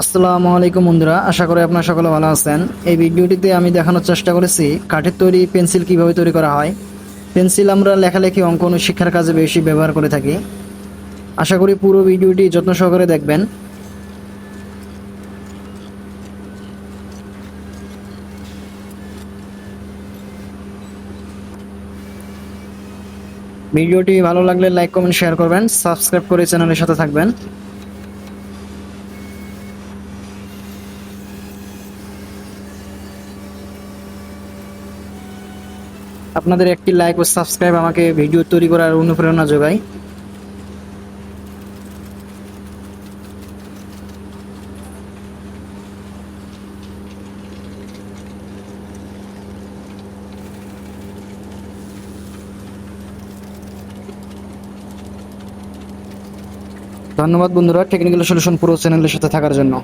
আসসালামু আলাইকুম বন্ধুরা, আশা করি আপনারা সকলে ভালো আছেন। এই ভিডিওটিতে আমি দেখানোর চেষ্টা করেছি কাঠের তৈরি পেন্সিল কীভাবে তৈরি করা হয়। পেন্সিল আমরা লেখালেখি অঙ্কন ও শিক্ষার কাজে বেশি ব্যবহার করে থাকি। আশা করি পুরো ভিডিওটি যত্ন সহকারে দেখবেন। ভিডিওটি ভালো লাগলে লাইক, কমেন্ট, শেয়ার করবেন। সাবস্ক্রাইব করে চ্যানেলের সাথে থাকবেন। আপনাদের একটি লাইক ও সাবস্ক্রাইব আমাকে ভিডিও তৈরি করার অনুপ্রেরণা যোগায়। ধন্যবাদ বন্ধুরা টেকনিক্যাল সলিউশন পুরো চ্যানেলের সাথে থাকার জন্য।